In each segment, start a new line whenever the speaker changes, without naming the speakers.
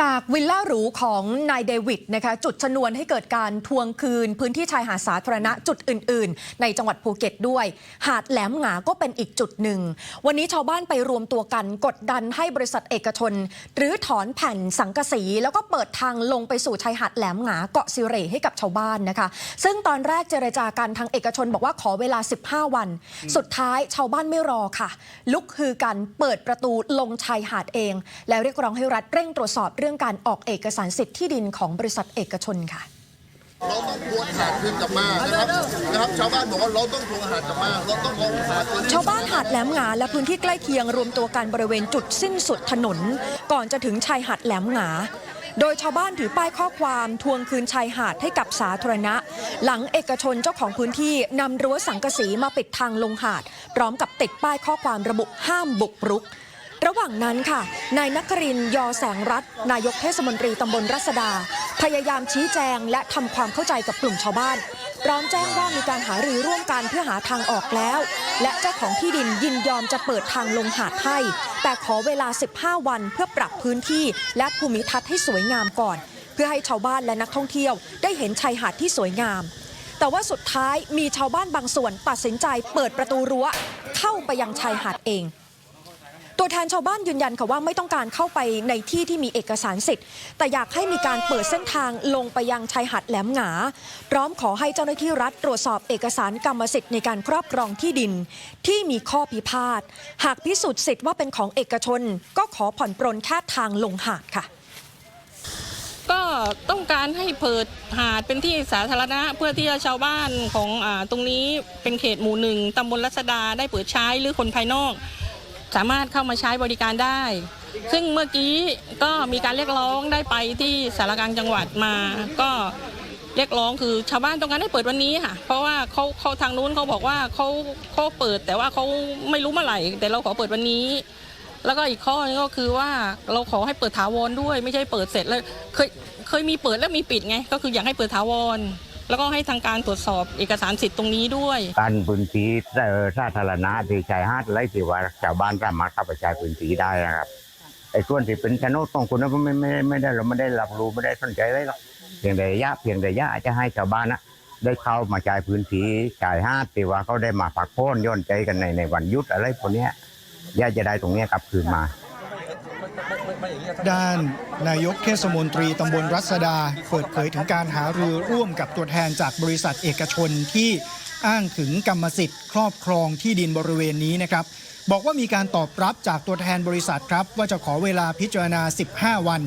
จากวิลล่าหรูของนายเดวิดนะคะจุดชนวนให้เกิดการทวงคืน พื้นที่ชายหาดสาธารณะจุดอื่น ๆ ในจังหวัดภูเก็ตด้วย หาดแหลมหงาก็เป็นอีกจุดหนึ่ง วันนี้ชาวบ้านไปรวมตัวกันกดดันให้บริษัทเอกชน หรือถอนแผ่นสังกะสี แล้วก็เปิดทางลงไปสู่ชายหาดแหลมหงาเกาะซิเรให้กับชาวบ้านนะคะ ซึ่งตอนแรกเจรจากันทางเอกชนบอกว่าขอเวลา 15 วัน สุดท้ายชาวบ้านไม่รอค่ะ ลุกฮือกันเปิดประตูลงชายหาดเอง แล้วเรียกร้องให้รัฐเร่งตรวจสอบรื่องการออกเอกสารสิทธิ์ที่ดินของบริษัทเอกชนค่ะ
เราต้องทวงหาดคืนกลับมานะครับนะครับ ชาวบ้านบอกว่าเราต้องทวงหาดกลับมา เราต้องเอาหาดคืน
ชาวบ้านหาดแหลมหงาและพื้นที่ใกล้เคียงรวมตัวกันบริเวณจุดสิ้นสุดถนน ก่อนจะถึงชายหาดแหลมหงา โดยชาวบ้านถือป้ายข้อความทวงคืนชายหาดให้กับสาธารณะ หลังเอกชนเจ้าของพื้นที่นำรั้วสังกะสีมาปิดทางลงหาด พร้อมกับติดป้ายข้อความระบุห้ามบุกรุก ระหว่างนั้นค่ะ นายนครินยอแสงรัตน์นายกเทศมนตรีตำบลรัศดา พยายามชี้แจงและทำความเข้าใจกับกลุ่มชาวบ้าน พร้อมแจ้งว่ามีการหารือร่วมกันเพื่อหาทางออกแล้ว และเจ้าของที่ดินยินยอมจะเปิดทางลงหาดให้ แต่ขอเวลา 15 วันเพื่อปรับพื้นที่และภูมิทัศน์ให้สวยงามก่อน เพื่อให้ชาวบ้านและนักท่องเที่ยว ได้เห็นชายหาดที่สวยงามแต่ว่าสุดท้ายมีชาวบ้านบางส่วนตัดสินใจเปิดประตูรั้วเข้าไปยังชายหาดเอง ตัวแทนชาวบ้านยืนยันค่ะว่าไม่ต้องการเข้าไปในที่ที่มีเอกสารสิทธิ์ แต่อยากให้มีการเปิดเส้นทางลงไปยังชายหาดแหลมหงา พร้อมขอให้เจ้าหน้าที่รัฐตรวจสอบเอกสารกรรมสิทธิ์ในการครอบครองที่ดิน ที่มีข้อพิพาท หากพิสูจน์สิทธิ์ว่าเป็นของเอกชน ก็ขอผ่อนปรนแค่ทางลงหาดค่ะ
ก็ต้องการให้เปิดหาดเป็นที่สาธารณะ เพื่อที่จะชาวบ้านของอตรงนี้เป็นเขตหมู่หนึ่งตำบลรัศดาได้เปิดใช้หรือคนภายนอก สามารถเข้ามาใช้บริการได้ ซึ่งเมื่อกี้ก็มีการเรียกร้องได้ไปที่สารกลางจังหวัดมา ก็เรียกร้องคือชาวบ้านต้องการให้เปิดวันนี้ค่ะ เพราะว่าเขาเขาทางนู้นเขาบอกว่าเขาเขาเปิด แต่ว่าเขาไม่รู้เมื่อไหร่ แต่เราขอเปิดวันนี้ แล้วก็อีกข้อนึงก็คือว่าเราขอให้เปิดถาวรด้วย ไม่ใช่เปิดเสร็จแล้วเคยเคยมีเปิดแล้วมีปิดไง ก็คืออยากให้เปิดถาวร แล้วก็ให้ทางการตรวจสอบเอกสารสิทธิ์ตรงนี้ด้วย
การพื้นที่เอ่อสาธารณะที่ชายหาดไรที่ว่าชาวบ้านสามารถเข้าไปใช้พื้นที่ได้นะครับไอ้ส่วนที่เป็นชนดของคุณนั้นไม่ไม่ไม่ได้เราไม่ได้รับรู้ไม่ได้สนใจอะไรหรอกเพียงแต่ยะเพียงแต่ยะจะให้ชาวบ้านนะได้เข้ามาใช้พื้นที่ชายหาดที่ว่าเขาได้มาพักผ่อนย่อนใจกันในในวันหยุดอะไรพวกเนี้ยยะจะได้ตรงเนี้ยกลับคืนมา
ด้านนายกเทศมนตรีตำบลรัศดา เปิดเผยถึงการหารือร่วมกับตัวแทนจากบริษัทเอกชนที่อ้างถึงกรรมสิทธิ์ ครอบครองที่ดินบริเวณนี้นะครับ บอกว่ามีการตอบรับจากตัวแทนบริษัทครับ ว่าจะขอเวลาพิจารณา 15 วัน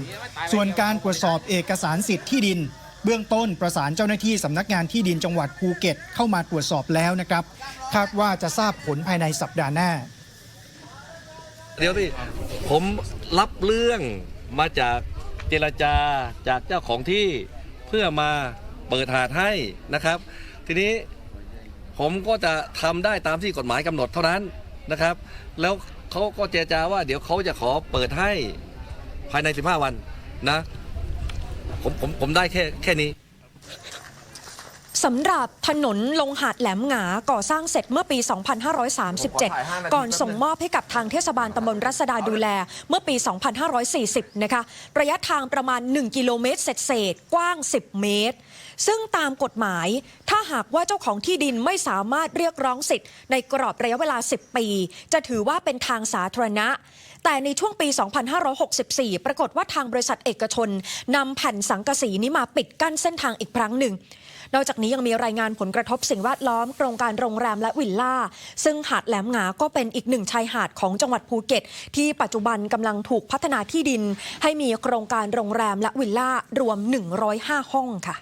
ส่วนการตรวจสอบเอกสารสิทธิ์ที่ดิน เบื้องต้นประสานเจ้าหน้าที่สำนักงานที่ดินจังหวัดภูเก็ตเข้ามาตรวจสอบแล้วนะครับ คาดว่าจะทราบผลภายในสัปดาห์หน้า
เดี๋ยวพี่ผม รับเรื่องมาจากเจรจาจากเจ้าของที่เพื่อมาเปิดหาดให้นะครับ ทีนี้ผมก็จะทำได้ตามที่กฎหมายกำหนดเท่านั้นนะครับ แล้วเขาก็เจรจาว่าเดี๋ยวเขาจะขอเปิดให้ภายใน 15 วันนะ ผมผมผมได้แค่แค่นี้
สำหรับถนนลงหาดแหลมหงาก่อสร้างเสร็จเมื่อปี 2537 ก่อนส่งมอบให้กับทางเทศบาลตำบลรัศดาดูแลเมื่อปี 2540 นะคะ ระยะทางประมาณ 1 กิโลเมตรเศษๆกว้าง 10 เมตร ซึ่งตามกฎหมาย ถ้าหากว่าเจ้าของที่ดินไม่สามารถเรียกร้องสิทธิ์ในกรอบระยะเวลา 10 ปี จะถือว่าเป็นทางสาธารณะ แต่ในช่วงปี 2564 ปรากฏว่าทางบริษัทเอกชนนำแผ่นสังกะสีนี้มาปิดกั้นเส้นทางอีกครั้งหนึ่ง นอกจากนี้ยังมีรายงานผลกระทบสิ่งแวดล้อมโครงการโรงแรมและวิลล่า ซึ่งหาดแหลมหงาก็เป็นอีกหนึ่งชายหาดของจังหวัดภูเก็ต ที่ปัจจุบันกำลังถูกพัฒนาที่ดิน ให้มีโครงการโรงแรมและวิลล่ารวม 105 ห้องค่ะ